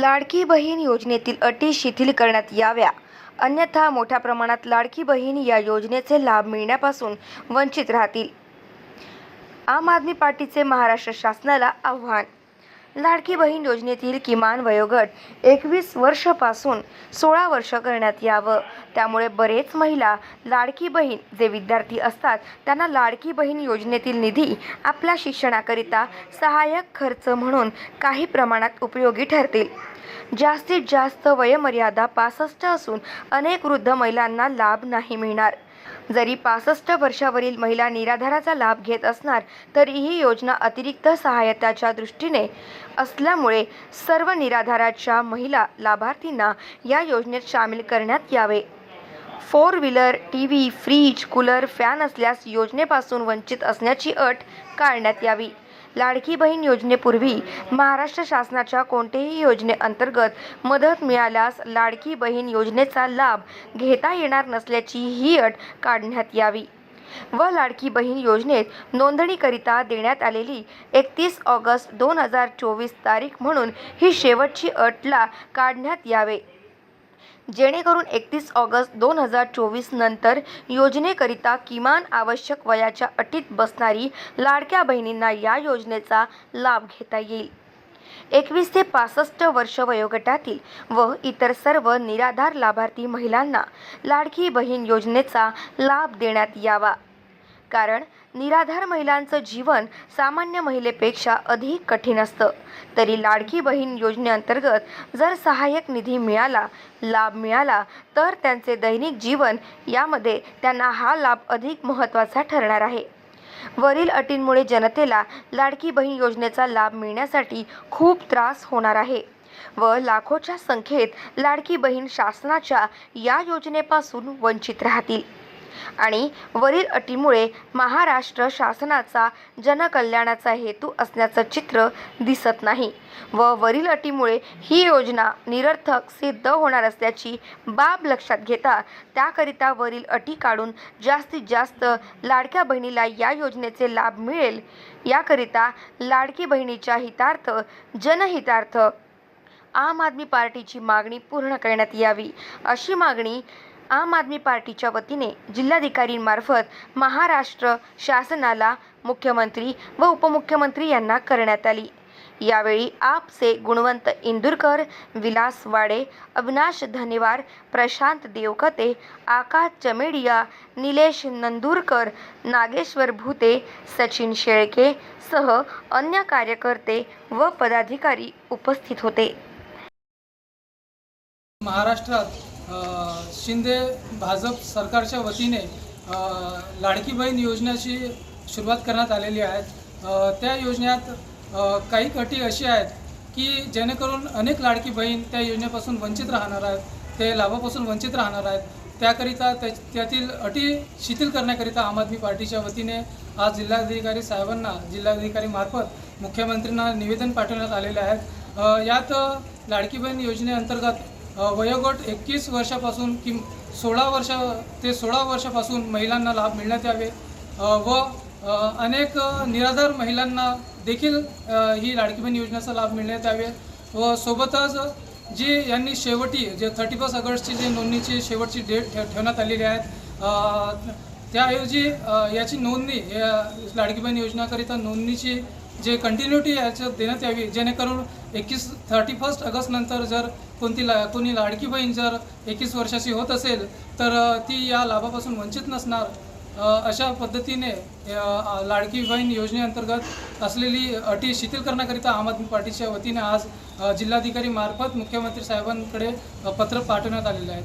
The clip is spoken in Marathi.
लाडकी बहीण योजनेतील अटी शिथिल करण्यात याव्या. अन्यथा मोठ्या प्रमाणात लाडकी बहीण या योजनेचे लाभ मिळण्यापासून वंचित राहतील. आम आदमी पार्टीचे महाराष्ट्र शासनाला आव्हान. लाडकी बहीण योजनेतील किमान वयोगट एकवीस वर्षापासून सोळा वर्ष करण्यात यावं. त्यामुळे बरेच महिला लाडकी बहीण जे विद्यार्थी असतात त्यांना लाडकी बहीण योजनेतील निधी आपल्या शिक्षणाकरिता सहाय्यक खर्च म्हणून काही प्रमाणात उपयोगी ठरतील. जास्तीत जास्त वयोमर्यादा पासष्ट असून अनेक वृद्ध महिलांना लाभ नाही मिळणार. जरी पासष्ट वर्षावरील महिला निराधाराचा लाभ घेत असणार तरी ही योजना अतिरिक्त सहाय्यताच्या दृष्टीने असल्यामुळे सर्व निराधाराच्या महिला लाभार्थींना या योजनेत सामील करण्यात यावे. Four wheeler T V fridge cooler fan असल्यास योजनेपासून वंचित असण्याची अट काढण्यात यावी. लाडकी बहीण योजनेपूर्वी महाराष्ट्र शासनाच्या कोणत्याही योजनेअंतर्गत मदत मिळाल्यास लाडकी बहीण योजनेचा लाभ घेता येणार नसल्याची ही अट काढण्यात यावी. व लाडकी बहीण योजनेत नोंदणीकरिता देण्यात आलेली एकतीस ऑगस्ट दोन हजार चोवीस तारीख म्हणून ही शेवटची अटला काढण्यात यावे. जेणेकरून एकतीस ऑगस्ट दोन हजार चोवीस नंतर योजनेकरिता किमान आवश्यक वयाच्या अटीत बसणारी लाडक्या बहिणींना या योजनेचा लाभ घेता येईल. एकवीस ते पासष्ट वर्ष वयोगटातील व इतर सर्व निराधार लाभार्थी महिलांना लाडकी बहीण योजनेचा लाभ देण्यात यावा. कारण निराधार महिलांचं जीवन सामान्य महिलेपेक्षा अधिक कठीण असतं. तरी लाडकी बहीण योजनेअंतर्गत जर सहाय्यक निधी मिळाला लाभ मिळाला तर त्यांचे दैनिक जीवन यामध्ये त्यांना हा लाभ अधिक महत्त्वाचा ठरणार आहे. वरील अटींमुळे जनतेला लाडकी बहीण योजनेचा लाभ मिळण्यासाठी खूप त्रास होणार आहे व लाखोच्या संख्येत लाडकी बहीण शासनाच्या या योजनेपासून वंचित राहतील. आणि वरील अटीमुळे महाराष्ट्र शासनाचा जनकल्याणाचा हेतू असण्याचं चित्र दिसत नाही व वरील अटीमुळे ही योजना निरर्थक सिद्ध होणार असल्याची बाब लक्षात घेता त्याकरिता वरील अटी काढून जास्तीत जास्त लाडक्या बहिणीला या योजनेचे लाभ मिळेल. याकरिता लाडकी बहिणीच्या हितार्थ जनहितार्थ आम आदमी पार्टीची मागणी पूर्ण करण्यात यावी अशी मागणी आम आदमी पार्टीच्या वतीने जिल्हाधिकारींमार्फत महाराष्ट्र शासनाला मुख्यमंत्री व उपमुख्यमंत्री यांना करण्यात आली. यावेळी आपसे गुणवंत इंदुरकर विलास वाडे अविनाश धनेवार प्रशांत देवकते आकाश चमेडिया निलेश नंदुरकर नागेश्वर भूते सचिन शेळके सह अन्य कार्यकर्ते व पदाधिकारी उपस्थित होते. महाराष्ट्रात शिंदे भाजप सरकारच्या वतीने लाडकी बहीण योजनेची सुरुवात करण्यात आलेली आहे. त्या योजनेत काही अटी अशी आहेत की जेणेकरून अनेक लाडकी बहीण त्या योजनेपासून वंचित राहणार आहेत ते लाभापासून वंचित राहणार आहेत. त्याकरिता त्या त्यातील अटी शिथिल करण्याकरिता आम आदमी पार्टीच्या वतीने आज जिल्हाधिकारी साहेबांना जिल्हाधिकारी मार्फत मुख्यमंत्र्यांना निवेदन पाठवण्यात आलेले आहेत. यात लाडकी बहीण योजनेअंतर्गत वयोगट एकवीस वर्षापासून कि सोळा वर्ष ते सोळा वर्षापासून महिलांना लाभ मिळण्यात यावे. व अनेक निराधार महिलांना देखील ही लाडकी बहीण योजनेचा लाभ मिळण्यात यावे. व सोबतच जी यांनी शेवटी जे थर्टी फर्स्ट ऑगस्टची जी नोंदणीची शेवटची डेट ठेव ठेवण्यात आलेली आहे त्याऐवजी याची नोंदणी या लाडकी बहीण योजनाकरिता नोंदणीची जे कंटिन्युटी याच्यात देण्यात यावी जेणेकरून एकवीस थर्टी फर्स्ट ऑगस्टनंतर जर कोणती ला कोणी लाडकी बहीण जर एकवीस वर्षाची होत असेल तर ती या लाभापासून वंचित नसणार. अशा पद्धतीने लाडकी बहीण योजनेअंतर्गत असलेली अटी शिथिल करण्याकरिता आम आदमी पार्टीच्या वतीने आज जिल्हाधिकारी मार्फत मुख्यमंत्री साहेबांकडे पत्र पाठवण्यात आलेले आहेत.